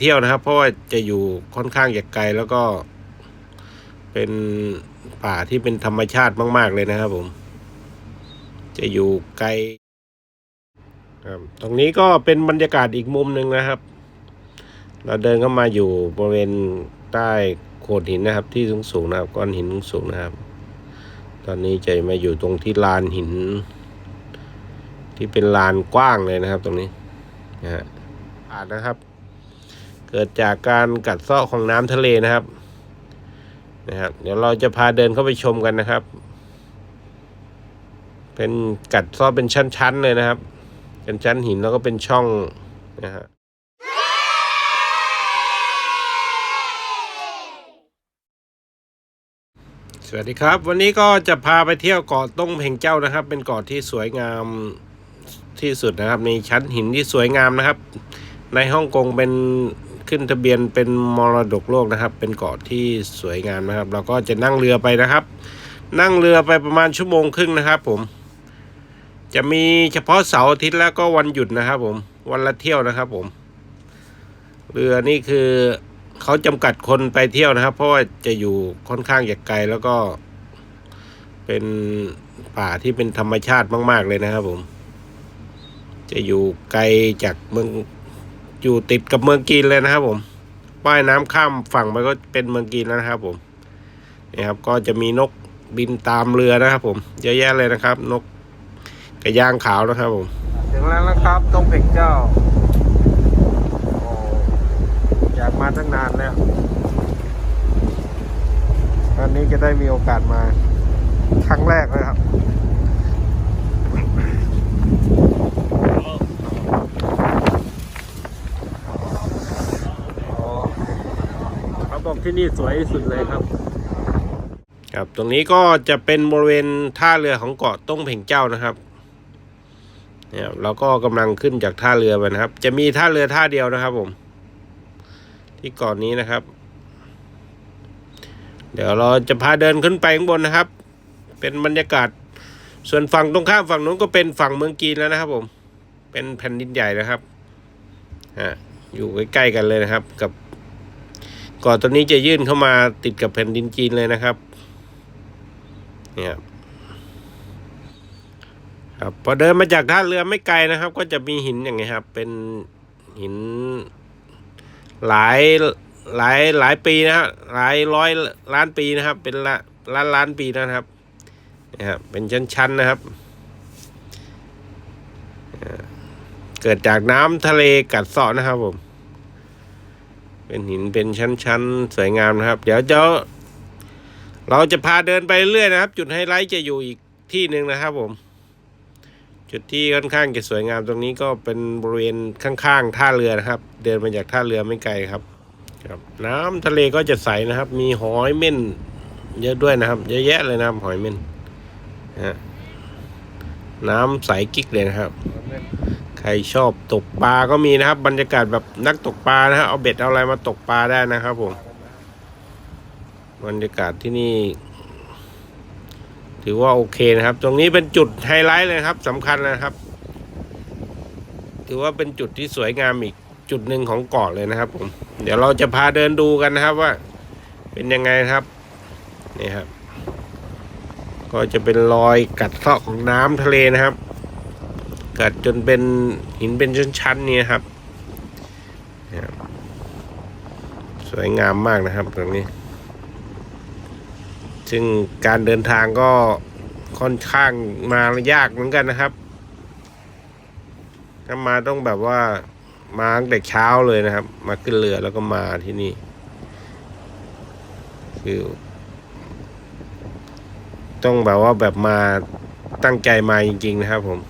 เที่ยวนะครับ เพราะว่าจะอยู่ค่อนข้างจะไกลแล้วก็เป็นป่าที่เป็นธรรมชาติมาก ๆ เลยนะครับผม จะอยู่ไกลครับตรงนี้ก็เป็นบรรยากาศอีกมุมหนึ่งนะครับ เราเดินเข้ามาอยู่บริเวณใต้โขดหินนะครับ ที่สูงๆนะครับก้อนหินสูงนะครับ ตอนนี้จะมาอยู่ตรงที่ลานหิน ที่เป็นลานกว้างเลยนะครับ ตรงนี้นะฮะอ่านนะครับ เกิดจากการกัดเซาะของน้ำทะเลนะครับนะครับ เดี๋ยวเราจะพาเดินเข้าไปชมกันนะครับ เป็นกัดเซาะเป็นชั้นๆเลยนะครับเป็นชั้นหินแล้วก็เป็นช่องนะฮะสวัสดีครับ วันนี้ก็จะพาไปเที่ยวเกาะต้งเพ่งเจ้านะครับ เป็นเกาะที่สวยงามที่สุดนะครับ ในชั้นหินที่สวยงามนะครับ ในฮ่องกงเป็น ขึ้นทะเบียนเป็นมรดกโลกนะครับ เป็นเกาะที่สวยงามนะครับ เราก็จะนั่งเรือไปนะครับ นั่งเรือไปประมาณชั่วโมงครึ่งนะครับ ผม จะมีเฉพาะเสาร์อาทิตย์แล้วก็วันหยุดนะครับ ผม วันละเที่ยวนะครับ ผม เรือนี่คือเขาจำกัดคนไปเที่ยวนะครับ เพราะว่าจะอยู่ค่อนข้างจะไกลแล้วก็ เป็นป่าที่เป็นธรรมชาติมาก ๆเลยนะครับ ผม จะอยู่ไกลจากเมือง อยู่ติดกับเมืองกีนเลยนะครับผมว่ายน้ำข้ามฝั่งไปก็เป็นเมืองกีนแล้วนะครับ ผมนี่ครับ ก็จะมีนกบินตามเรือนะครับ ผมเยอะแยะเลยนะครับ นกกระยางขาวนะครับผมถึงแล้วนะครับตรงเพ่งเจ้าโอ้อยากมาตั้งนานแล้วตอนนี้จะได้มีโอกาสมาครั้งแรกเลยครับ เขาบอก ที่นี่สวยที่สุดเลยครับ ครับตรงนี้ก็จะเป็นบริเวณท่าเรือของเกาะต้งเพ่งเจ้านะครับเนี่ยเราก็กำลังขึ้นจากท่าเรือไปนะครับ จะมีท่าเรือท่าเดียวนะครับผม ที่เกาะนนี้นะครับ เดี๋ยวเราจะพาเดินขึ้นไปข้างบนนะครับ เป็นบรรยากาศ ส่วนฝั่งตรงข้ามฝั่งนู้นก็เป็นฝั่งเมืองจีนแล้วนะครับผม เป็นแผ่นดินใหญ่นะครับอะอยู่ใกล้ๆกันเลยนะครับ กับ กาะตัวนี้จะยื่นเข้ามาติดกับแผ่นดินจีนเลยนะครับนี่ครับครับพอเดินมาจากท่าเรือไม่ไกลนะครับ ก็จะมีหินอย่างเงี้ยครับ เป็นหินหลายหลายหลายปีนะครับหลายร้อยล้านปีนะครับ เป็นละล้านล้านปีนะครับนะครับเป็นชั้นๆนะครับ เกิดจากน้ำทะเลกัดเซาะนะครับผม เป็นหินเป็นชั้นๆ สวยงามนะครับ เดี๋ยวจะเราจะพาเดินไปเรื่อยนะครับ จุดไฮไลท์จะอยู่อีกที่หนึ่งนะครับผม จุดที่ค่อนข้างจะสวยงามตรงนี้ก็เป็นบริเวณข้างๆท่าเรือนะครับ เดินมาจากท่าเรือไม่ไกลครับครับ น้ำทะเลก็จะใสนะครับ มีหอยเม่น เยอะด้วยนะครับ เยอะแยะเลยนะครับหอยเม่นฮะน้ำใสกิ๊กเลยนะครับ ใครชอบตกปลาก็มีนะครับ บรรยากาศแบบนักตกปลานะฮะเอาเบ็ดเอาอะไรมาตกปลาได้นะครับผมบรรยากาศที่นี่ ถือว่าโอเคนะครับ ตรงนี้เป็นจุดไฮไลท์เลยครับสำคัญนะครับ ถือว่าเป็นจุดที่สวยงามอีกจุดหนึ่งของเกาะเลยนะครับ ผม เดี๋ยวเราจะพาเดินดูกันนะครับว่า เป็นยังไงครับนี่ครับ ก็จะเป็นรอยกัดเซาะของน้ำทะเลนะครับ กัดจนเป็นหินเป็นชั้นๆเนี่ยครับนี่ครับสวยงามมากนะครับตรงนี้ ซึ่งการเดินทางก็ค่อนข้างมายากเหมือนกันนะครับ ถ้ามาต้องแบบว่ามาตั้งแต่เช้าเลยนะครับ มาขึ้นเรือแล้วก็มาที่นี่ คือ ต้องแบบว่าแบบมาตั้งใจมาจริง ๆ นะครับผม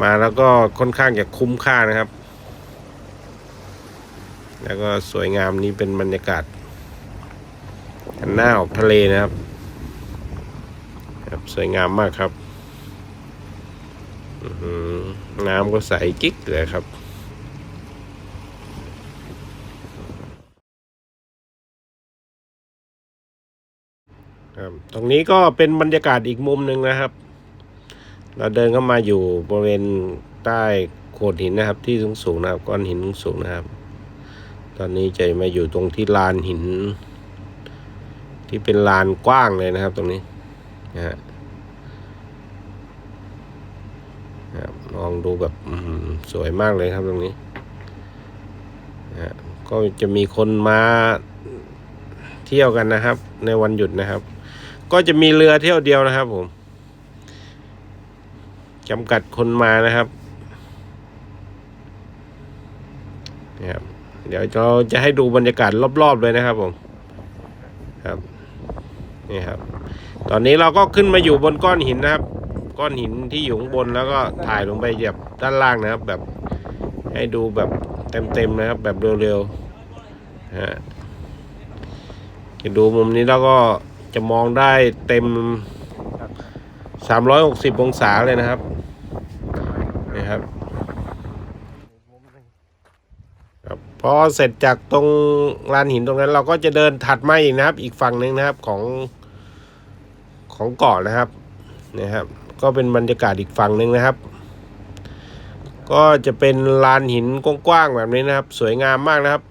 มาแล้วก็ค่อนข้างจะคุ้มค่านะครับ แล้วก็สวยงามนี้เป็นบรรยากาศหน้าออกทะเลนะครับครับ สวยงามมากครับน้ำก็ใสกิ๊กเลยครับครับตรงนี้ก็เป็นบรรยากาศอีกมุมหนึ่งนะครับ เราเดินเข้ามาอยู่บริเวณใต้โขดหินนะครับ ที่สูงๆนะครับก้อนหินสูงนะครับ ตอนนี้จะมาอยู่ตรงที่ลานหิน ที่เป็นลานกว้างเลยนะครับ ตรงนี้นะฮะลองดูแบบสวยมากเลยครับตรงนี้นะฮะก็จะมีคนมาเที่ยวกันนะครับ ในวันหยุดนะครับ ก็จะมีเรือเที่ยวเดียวนะครับผม จำกัดคนมานะครับนี่ครับเดี๋ยวเราจะให้ดูบรรยากาศรอบๆเลยนะครับผมครับนี่ครับ ตอนนี้เราก็ขึ้นมาอยู่บนก้อนหินนะครับ ก้อนหินที่อยู่ข้างบนแล้วก็ถ่ายลงไปแบบด้านล่างนะครับ แบบให้ดูแบบเต็มๆนะครับ แบบเร็วๆฮะจะดูมุมนี้แล้วก็จะมองได้เต็ม 360 องศาเลยนะครับนี่ครับ ครับ พอเสร็จจากตรงลานหินตรงนั้น เราก็จะเดินถัดมาอีกนะครับ อีกฝั่งหนึ่งนะครับของของเกาะนะครับนะครับ ก็เป็นบรรยากาศอีกฝั่งหนึ่งนะครับ ก็จะเป็นลานหินกว้างๆแบบนี้นะครับ สวยงามมากนะครับ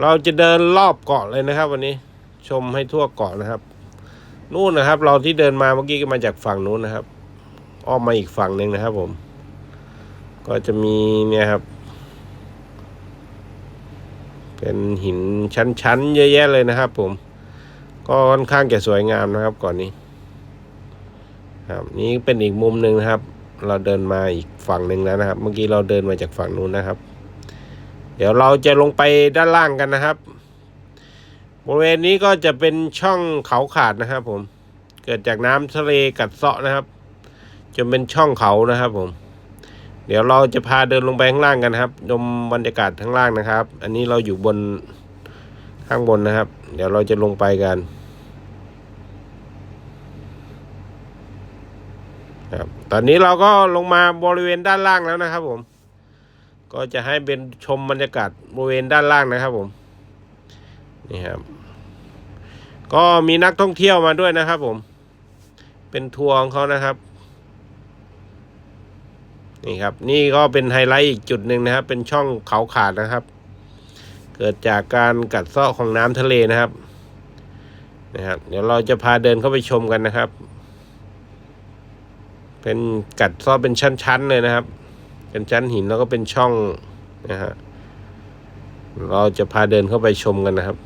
เราจะเดินรอบเกาะเลยนะครับ วันนี้ชมให้ทั่วเกาะนะครับ นู่นนะครับ เราที่เดินมาเมื่อกี้ก็มาจากฝั่งนู้นนะครับ อ้อมมาอีกฝั่งหนึ่งนะครับ ผม ก็จะมีเนี่ยครับ เป็นหินชั้นๆ เยอะแยะเลยนะครับ ผม ก็ค่อนข้างจะสวยงามนะครับก่อนนี้ ครับนี่เป็นอีกมุมหนึ่งนะครับ เราเดินมาอีกฝั่งหนึ่งแล้วนะครับ เมื่อกี้เราเดินมาจากฝั่งนู้นนะครับ เดี๋ยวเราจะลงไปด้านล่างกันนะครับ บริเวณนี้ก็จะเป็นช่องเขาขาดนะครับ ผม เกิดจากน้ำทะเลกัดเซาะนะครับจนเป็นช่องเขานะครับผม เดี๋ยวเราจะพาเดินลงไปข้างล่างกันครับชมบรรยากาศข้างล่างนะครับ อันนี้เราอยู่บนข้างบนนะครับ เดี๋ยวเราจะลงไปกันครับตอนนี้เราก็ลงมาบริเวณด้านล่างแล้วนะครับผม ก็จะให้เป็นชมบรรยากาศบริเวณด้านล่างนะครับผมนี่ครับ ก็มีนักท่องเที่ยวมาด้วยนะครับผม เป็นทัวร์ของเขานะครับ นี่ครับ นี่ก็เป็นไฮไลท์อีกจุดหนึ่งนะครับ เป็นช่องเขาขาดนะครับ เกิดจากการกัดเซาะของน้ำทะเลนะครับนะครับ เดี๋ยวเราจะพาเดินเข้าไปชมกันนะครับ เป็นกัดเซาะเป็นชั้นๆเลยนะครับ เป็นชั้นหินแล้วก็เป็นช่องนะฮะเราจะพาเดินเข้าไปชมกันนะครับ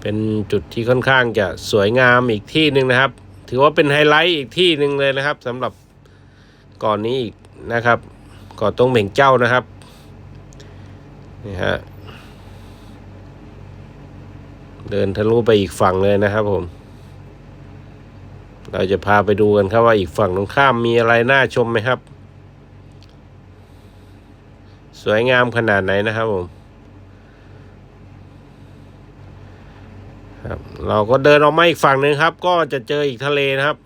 เป็นจุดที่ค่อนข้างจะสวยงามอีกที่หนึ่งนะครับ ถือว่าเป็นไฮไลท์อีกที่หนึ่งเลยนะครับสำหรับก่อนนี้อีกนะครับก่อนตรงเหม่งเจ้านะครับนี่ฮะเดินทะลุไปอีกฝั่งเลยนะครับผม เราจะพาไปดูกันครับว่าอีกฝั่งตรงข้ามมีอะไรน่าชมไหมครับ สวยงามขนาดไหนนะครับผม ครับเราก็เดินออกมาอีกฝั่งหนึ่งครับ ก็จะเจออีกทะเลนะครับ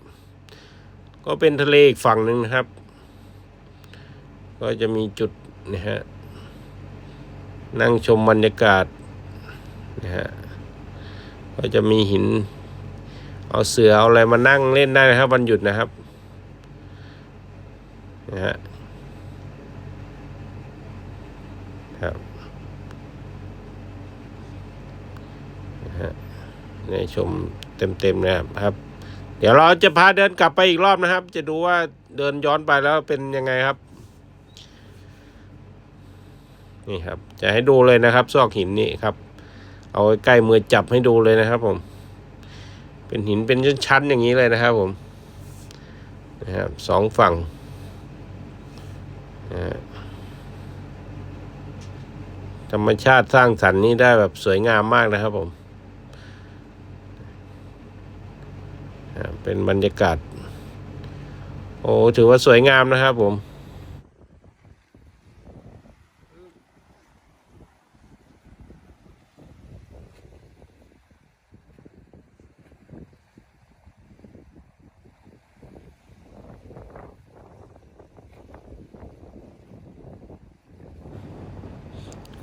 ก็เป็นทะเลอีกฝั่งหนึ่งนะครับ ก็จะมีจุดนะฮะนั่งชมบรรยากาศนะฮะก็จะมีหิน เอาเสือเอาอะไรมานั่งเล่นได้นะครับวันหยุดนะครับนะฮะครับนะฮะ นี่ชมเต็มๆนะครับ เดี๋ยวเราจะพาเดินกลับไปอีกรอบนะครับ จะดูว่าเดินย้อนไปแล้วเป็นยังไงครับ นี่ครับ จะให้ดูเลยนะครับ ซอกหินนี่ครับ เอาใกล้มือจับให้ดูเลยนะครับ ผม เป็นหินเป็นชั้นๆอย่างนี้เลยนะครับ ผมนะครับสองฝั่งธรรมชาติสร้างสรรค์นี้ได้แบบสวยงามมากนะครับผมอ่า เป็นบรรยากาศ โอ้ถือว่าสวยงามนะครับผม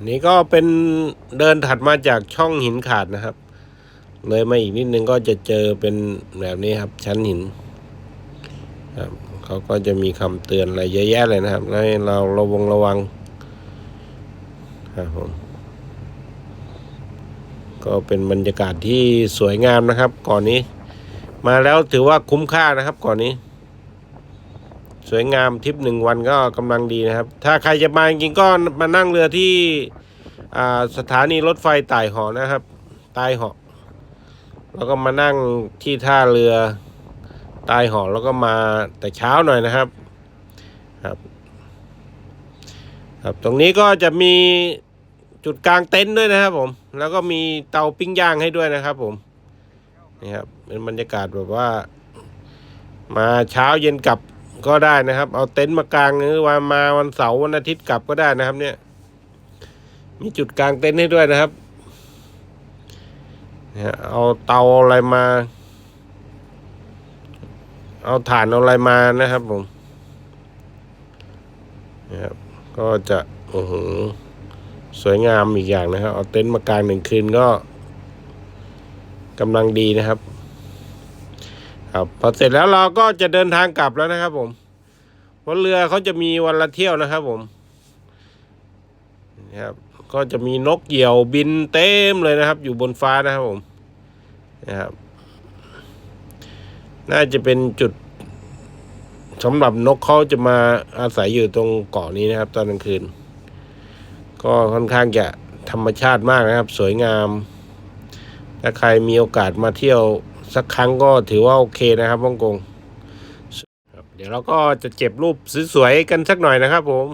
นี่ก็เป็นเดินถัดมาจากช่องหินขาดนะครับ เลยมาอีกนิดนึงก็จะเจอเป็นแบบนี้ครับ ชั้นหินครับเขาก็จะมีคำเตือนอะไรเยอะแยะเลยนะครับให้เราระวังระวังครับผมก็เป็นบรรยากาศที่สวยงามนะครับ ก่อนนี้ มาแล้วถือว่าคุ้มค่านะครับ ก่อนนี้ สวยงามทริปหนึ่งวันก็กำลังดีนะครับ ถ้าใครจะมาจริงก็มานั่งเรือที่สถานีรถไฟไต่หอนะครับใต้หอ แล้วก็มานั่งที่ท่าเรือใต้หอแล้วก็มาแต่เช้าหน่อยนะครับครับ ครับตรงนี้ก็จะมีจุดกลางเต็นท์ด้วยนะครับผม แล้วก็มีเตาปิ้งย่างให้ด้วยนะครับผมนี่ครับเป็นบรรยากาศแบบว่า มาเช้าเย็นกลับก็ได้นะครับ เอาเต็นท์มากลางหรือว่ามาวันเสาร์วันอาทิตย์กลับก็ได้นะครับ เนี่ย มีจุดกลางเต็นท์ให้ด้วยนะครับ เนี่ยเอาเตาอะไรมา เอาถ่านเอาอะไรมานะครับผมนะครับก็จะโอ้โหสวยงามอีกอย่างนะครับ เอาเต็นท์มากลางหนึ่งคืนก็กำลังดีนะครับ ครับพอเสร็จแล้วเราก็จะเดินทางกลับแล้วนะครับ ผมเพราะเรือเขาจะมีวันละเที่ยวนะครับ ผมนะครับก็จะมีนกเหยี่ยวบินเต็มเลยนะครับ อยู่บนฟ้านะครับผม นะครับ น่าจะเป็นจุดสำหรับนกเขาจะมาอาศัยอยู่ตรงเกาะนี้นะครับ ตอนกลางคืน ก็ค่อนข้างจะธรรมชาติมากนะครับ สวยงาม ถ้าใครมีโอกาสมาเที่ยวสักครั้งก็ถือว่าโอเคนะครับฮ่องกงเดี๋ยวเราก็จะเก็บรูปสวยๆกันสักหน่อยนะครับผม